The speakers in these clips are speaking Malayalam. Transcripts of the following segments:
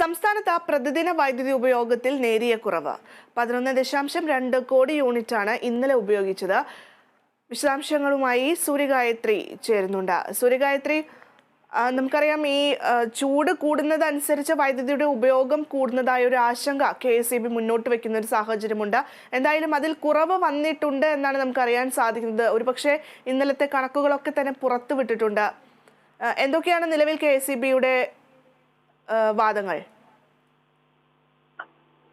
സംസ്ഥാനത്ത് പ്രതിദിന വൈദ്യുതി ഉപയോഗത്തിൽ നേരിയ കുറവ്. പതിനൊന്ന് ദശാംശം രണ്ട് കോടി യൂണിറ്റാണ് ഇന്നലെ ഉപയോഗിച്ചത്. വിശദാംശങ്ങളുമായി സൂര്യഗായത്രി ചേരുന്നുണ്ട്. സൂര്യഗായത്രി നമുക്കറിയാം ഈ ചൂട് കൂടുന്നതനുസരിച്ച് വൈദ്യുതിയുടെ ഉപയോഗം കൂടുന്നതായ ഒരു ആശങ്ക കെ എസ് ഇ ബി മുന്നോട്ട് വെക്കുന്ന ഒരു സാഹചര്യമുണ്ട്. എന്തായാലും അതിൽ കുറവ് വന്നിട്ടുണ്ട് എന്നാണ് നമുക്കറിയാൻ സാധിക്കുന്നത്. ഒരുപക്ഷെ ഇന്നലത്തെ കണക്കുകളൊക്കെ തന്നെ പുറത്തുവിട്ടിട്ടുണ്ട്. എന്തൊക്കെയാണ് നിലവിൽ കെ എസ് ഇ ബിയുടെ വാദങ്ങൾ.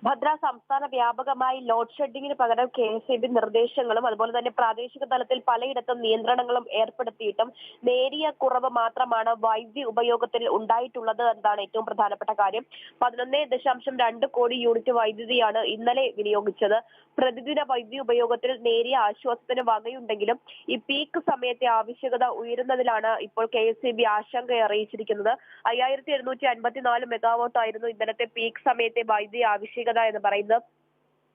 ഭദ്ര സംസ്ഥാന വ്യാപകമായി ലോഡ് ഷെഡിങ്ങിന് പകരം കെ എസ് ഇ ബി നിർദ്ദേശങ്ങളും അതുപോലെ തന്നെ പ്രാദേശിക തലത്തിൽ പലയിടത്തും നിയന്ത്രണങ്ങളും ഏർപ്പെടുത്തിയിട്ടും നേരിയ കുറവ് മാത്രമാണ് വൈദ്യുതി ഉപയോഗത്തിൽ ഉണ്ടായിട്ടുള്ളത് എന്നതാണ് ഏറ്റവും പ്രധാനപ്പെട്ട കാര്യം. പതിനൊന്ന് ദശാംശം രണ്ട് കോടി യൂണിറ്റ് വൈദ്യുതിയാണ് ഇന്നലെ വിനിയോഗിച്ചത്. പ്രതിദിന വൈദ്യുതി ഉപയോഗത്തിൽ നേരിയ ആശ്വാസത്തിന് വകയുണ്ടെങ്കിലും ഈ പീക്ക് സമയത്തെ ആവശ്യകത ഉയരുന്നതിലാണ് ഇപ്പോൾ കെ എസ് ഇ ബി ആശങ്ക അറിയിച്ചിരിക്കുന്നത്. അയ്യായിരത്തി എഴുന്നൂറ്റി അൻപത്തിനാല് മെഗാവാട്ട് ആയിരുന്നു ഇന്നലത്തെ പീക്ക് സമയത്തെ വൈദ്യുതി ആവശ്യകത എന്ന് പറയുന്നത്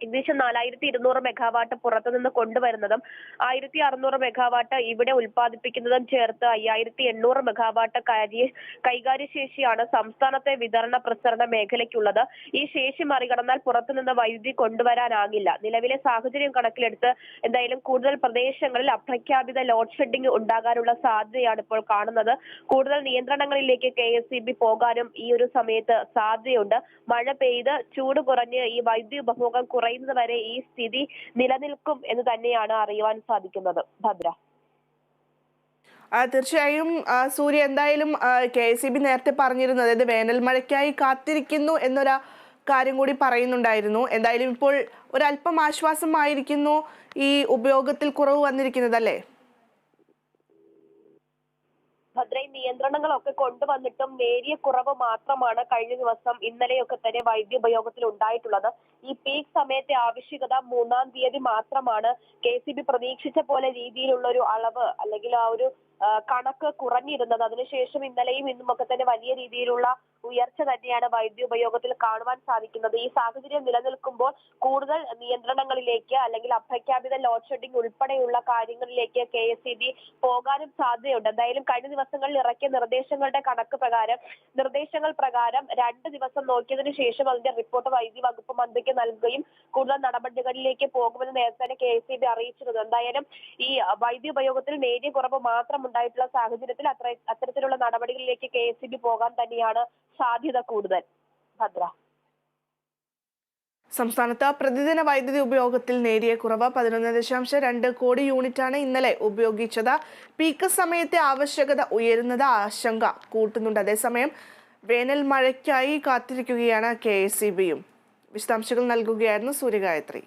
ഏകദേശം നാലായിരത്തി ഇരുന്നൂറ് മെഗാവാട്ട് പുറത്തു പുറത്തുനിന്ന് കൊണ്ടുവരുന്നതും ആയിരത്തി അറുന്നൂറ് മെഗാവാട്ട് ഇവിടെ ഉൽപ്പാദിപ്പിക്കുന്നതും ചേർത്ത് അയ്യായിരത്തി എണ്ണൂറ് മെഗാവാട്ട് കാര്യ കൈകാര്യശേഷിയാണ് സംസ്ഥാനത്തെ വിതരണ പ്രസരണ മേഖലയ്ക്കുള്ളത്. ഈ ശേഷി മറികടന്നാൽ പുറത്തുനിന്ന് വൈദ്യുതി കൊണ്ടുവരാനാകില്ല. നിലവിലെ സാഹചര്യം കണക്കിലെടുത്ത് എന്തായാലും കൂടുതൽ പ്രദേശങ്ങളിൽ അപ്രഖ്യാപിത ലോഡ് ഷെഡിംഗ് ഉണ്ടാകാനുള്ള സാധ്യതയാണ് ഇപ്പോൾ കാണുന്നത്. കൂടുതൽ നിയന്ത്രണങ്ങളിലേക്ക് കെ പോകാനും ഈ ഒരു സമയത്ത് സാധ്യതയുണ്ട്. മഴ പെയ്ത് ചൂട് കുറഞ്ഞ് ഈ വൈദ്യുതി ഉപഭോഗം കുറയുന്നത് വരെ ഈ സ്ഥിതി നിലനിൽക്കും എന്ന് തന്നെയാണ് അറിയുവാൻ സാധിക്കുന്നത്. ഭദ്ര. തീർച്ചയായും സൂര്യ എന്തായാലും കെ എസ് ബി നേരത്തെ പറഞ്ഞിരുന്നു. അതായത് വേനൽ മഴയ്ക്കായി കാത്തിരിക്കുന്നു എന്നൊരു കാര്യം കൂടി പറയുന്നുണ്ടായിരുന്നു. എന്തായാലും ഇപ്പോൾ ഒരല്പം ആശ്വാസമായിരിക്കുന്നു ഈ ഉപയോഗത്തിൽ കുറവ് വന്നിരിക്കുന്നതല്ലേ? ഭദ്ര ഈ നിയന്ത്രണങ്ങളൊക്കെ കൊണ്ടുവന്നിട്ടും നേരിയ കുറവ് മാത്രമാണ് കഴിഞ്ഞ ദിവസം ഇന്നലെയൊക്കെ തന്നെ വൈദ്യ ഉപയോഗത്തിൽ ഉണ്ടായിട്ടുള്ളത്. ഈ പീക്ക് സമയത്തെ ആവശ്യകത മൂന്നാം തീയതി മാത്രമാണ് കെ സി ബി പ്രതീക്ഷിച്ച പോലെ രീതിയിലുള്ള ഒരു അളവ് അല്ലെങ്കിൽ ആ ഒരു കണക്ക് കുറഞ്ഞിരുന്നത്. അതിനുശേഷം ഇന്നലെയും ഇന്നും ഒക്കെ തന്നെ വലിയ രീതിയിലുള്ള ഉയർച്ച തന്നെയാണ് വൈദ്യുതി ഉപയോഗത്തിൽ കാണുവാൻ സാധിക്കുന്നത്. ഈ സാഹചര്യം നിലനിൽക്കുമ്പോൾ കൂടുതൽ നിയന്ത്രണങ്ങളിലേക്ക് അല്ലെങ്കിൽ അപ്രഖ്യാപിത ലോഡ് ഷെഡിംഗ് ഉൾപ്പെടെയുള്ള കാര്യങ്ങളിലേക്ക് കെ എസ് ഇ ബി പോകാനും സാധ്യതയുണ്ട്. എന്തായാലും കഴിഞ്ഞ ദിവസങ്ങളിൽ ഇറക്കിയ നിർദ്ദേശങ്ങളുടെ കണക്ക് പ്രകാരം നിർദ്ദേശങ്ങൾ പ്രകാരം രണ്ട് ദിവസം നോക്കിയതിനു ശേഷം അതിന്റെ റിപ്പോർട്ട് വൈദ്യുതി വകുപ്പ് മന്ത്രിക്ക് നൽകുകയും കൂടുതൽ നടപടികളിലേക്ക് പോകുമെന്ന് നേരത്തെ തന്നെ കെ എസ് ഇ ബി അറിയിച്ചിരുന്നു. എന്തായാലും ഈ വൈദ്യുതി ഉപയോഗത്തിൽ നേരിയ കുറവ് മാത്രം ഉണ്ടായിട്ടുള്ള സാഹചര്യത്തിൽ അത്ര അത്തരത്തിലുള്ള നടപടികളിലേക്ക് കെ എസ് ഇ ബി പോകാൻ തന്നെയാണ് സാധ്യത കൂടുതൽ. ഭദ്ര. സംസ്ഥാനത്ത് പ്രതിദിന വൈദ്യുതി ഉപയോഗത്തിൽ നേരിയ കുറവ് പതിനൊന്ന് ദശാംശം രണ്ട് കോടി യൂണിറ്റാണ് ഇന്നലെ ഉപയോഗിച്ചത്. പീക്ക് സമയത്തെ ആവശ്യകത ഉയരുന്നത് ആശങ്ക കൂട്ടുന്നുണ്ട്. അതേസമയം വേനൽ മഴയ്ക്കായി കാത്തിരിക്കുകയാണ് കെ എസ് സി ബിയും. വിശദാംശങ്ങൾ നൽകുകയായിരുന്നു സൂര്യഗായത്രി.